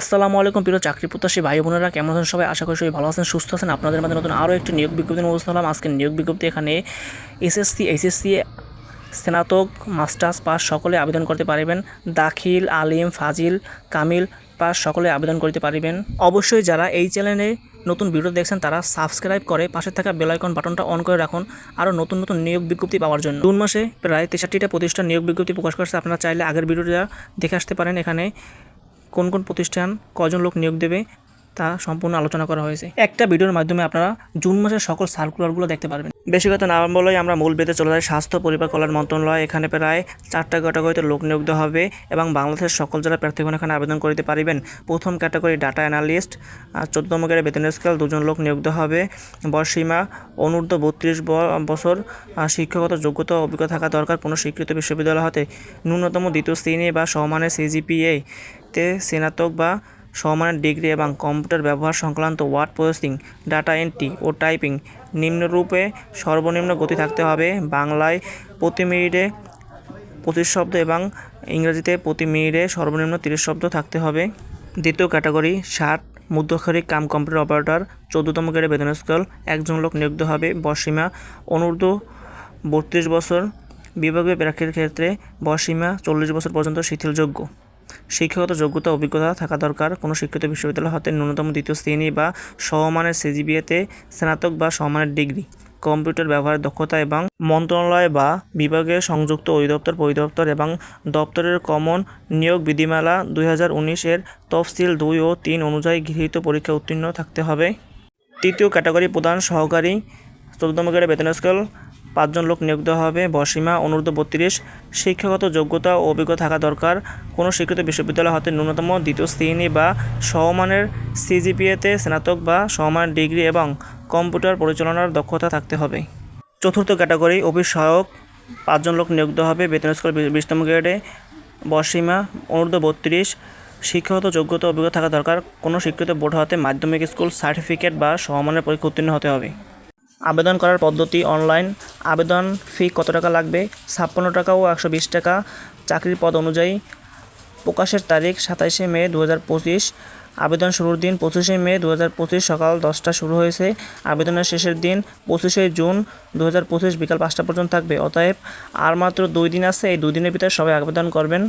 আসসালামু আলাইকুম প্রিয় চাকরি প্রত্যাশী ভাই বোনেরা, কেমন আছেন সবাই? আশা করি সবাই ভালো আছেন, সুস্থ আছেন। আপনাদের মাঝে নতুন আরও একটি নিয়োগ বিজ্ঞপ্তি উপস্থিত হলাম। আজকে নিয়োগ বিজ্ঞপ্তি এখানে এসএসসি, এইচএসসি, স্নাতক, মাস্টার্স পাস সকলে আবেদন করতে পারবেন। দাখিল, আলিম, ফাজিল, কামিল পাস সকলে আবেদন করতে পারবেন। অবশ্যই যারা এই চ্যানেলে নতুন ভিডিও দেখছেন, তারা সাবস্ক্রাইব করে পাশে থাকা বেল আইকন বাটনটা অন করে রাখুন। আরও নতুন নতুন নিয়োগ বিজ্ঞপ্তি পাওয়ার জন্য। জুন মাসে প্রায় তেষট্টিটা প্রতিষ্ঠান নিয়োগ বিজ্ঞপ্তি প্রকাশ করছে। আপনারা চাইলে আগের ভিডিওটা দেখে আসতে পারেন এখানে। কোন কোন প্রতিষ্ঠান কজন লোক নিয়োগ দেবে তা সম্পূর্ণ আলোচনা করা হয়েছে। একটা ভিডিওর মাধ্যমে আপনারা জুন মাসের সকল সার্কুলারগুলো দেখতে পারবেন। বেশি কথা না বলেই আমরা মূল বেদে চলে যাই। স্বাস্থ্য, পরিবার, কল্যাণ মন্ত্রণালয়, এখানে প্রায় চারটা ক্যাটাগরিতে লোক নিয়োগ হবে এবং বাংলাদেশের সকল জেলা প্রার্থীগণ এখানে আবেদন করতে পারবেন। প্রথম ক্যাটাগরি ডাটা অ্যানালিস্ট আর চোদ্দতম গ্রেডে বেতন স্কেল, দুজন লোক নিয়োগ হবে। বয়সীমা অনূর্ধ্ব বত্রিশ বছর শিক্ষাগত যোগ্যতা অভিজ্ঞতা থাকা দরকার। কোনো স্বীকৃত বিশ্ববিদ্যালয় হতে ন্যূনতম দ্বিতীয় শ্রেণি বা সমানের সিজিপিএ তে স্নাতক বা সমমানের ডিগ্রি এবং কম্পিউটার ব্যবহার সংক্রান্ত ওয়ার্ড প্রসেসিং, ডাটা এন্ট্রি ও টাইপিং নিম্নরূপে সর্বনিম্ন গতি থাকতে হবে। বাংলায় প্রতি মিনিটে পঁচিশ শব্দ এবং ইংরেজিতে প্রতি মিনিটে সর্বনিম্ন তিরিশ শব্দ থাকতে হবে। দ্বিতীয় ক্যাটাগরি, ষাট, মধ্যক্ষরিক কাম কম্পিউটার অপারেটর, চোদ্দতম গ্রেডে বেতন স্কেল, একজন লোক নিয়োগ হবে। বসীমা অনূর্ধ্ব বত্রিশ বছর, বিভাগীয় প্রার্থীর ক্ষেত্রে বয়সীমা চল্লিশ বছর পর্যন্ত শিথিলযোগ্য। শিক্ষাগত যোগ্যতা, অভিজ্ঞতা থাকা দরকার। কোনো শিক্ষিত বিশ্ববিদ্যালয় হতে ন্যূনতম দ্বিতীয় শ্রেণি বা সমমানের সিজিবিএতে স্নাতক বা সমমানের ডিগ্রি। কম্পিউটার ব্যবহারের দক্ষতা এবং মন্ত্রণালয় বা বিভাগে সংযুক্ত অধিদপ্তর, পরিদপ্তর এবং দপ্তরের কমন নিয়োগ বিধিমালা দুই হাজার উনিশের তফসিল দুই ও তিন অনুযায়ী গৃহীত পরীক্ষা উত্তীর্ণ থাকতে হবে। তৃতীয় ক্যাটাগরি প্রধান সহকারী চোদ্দতম গ্রেডে বেতন স্কেল পাঁচজন লোক নিয়োগ দেওয়া হবে। বসীমা অনূর্ধ্ব বত্রিশ। শিক্ষাগত যোগ্যতা ও অভিজ্ঞতা থাকা দরকার। কোনো স্বীকৃত বিশ্ববিদ্যালয় হতে ন্যূনতম দ্বিতীয় শ্রেণি বা সমমানের সিজিপিএতে স্নাতক বা সমমানের ডিগ্রি এবং কম্পিউটার পরিচালনার দক্ষতা থাকতে হবে। চতুর্থ ক্যাটাগরি অফিস সহায়ক পাঁচজন লোক নিয়োগ দেওয়া হবে বেতন স্কুল বিশতম গ্রেডে। বসীমা অনূর্ধ্ব বত্রিশ। শিক্ষাগত যোগ্যতা অভিজ্ঞতা থাকা দরকার। কোনো স্বীকৃত বোর্ড হতে মাধ্যমিক স্কুল সার্টিফিকেট বা সমমানের পরীক্ষা উত্তীর্ণ হতে হবে। আবেদন করার পদ্ধতি অনলাইন আবেদন ফি কত টাকা লাগবে? ছাপ্পান্ন টাকা ও একশো বিশ টাকা। চাকরির পদ অনুযায়ী প্রকাশের তারিখ সাতাইশে মে দু পঁচিশ। আবেদন শুরুর দিন পঁচিশে মে দু পঁচিশ সকাল দশটা শুরু হয়েছে। আবেদনের শেষের দিন পঁচিশে জুন দু পঁচিশ বিকাল পাঁচটা পর্যন্ত থাকবে। অতএব আর মাত্র দুই দিন আছে, এই দুই দিনের ভিতরে সবাই আবেদন করবেন।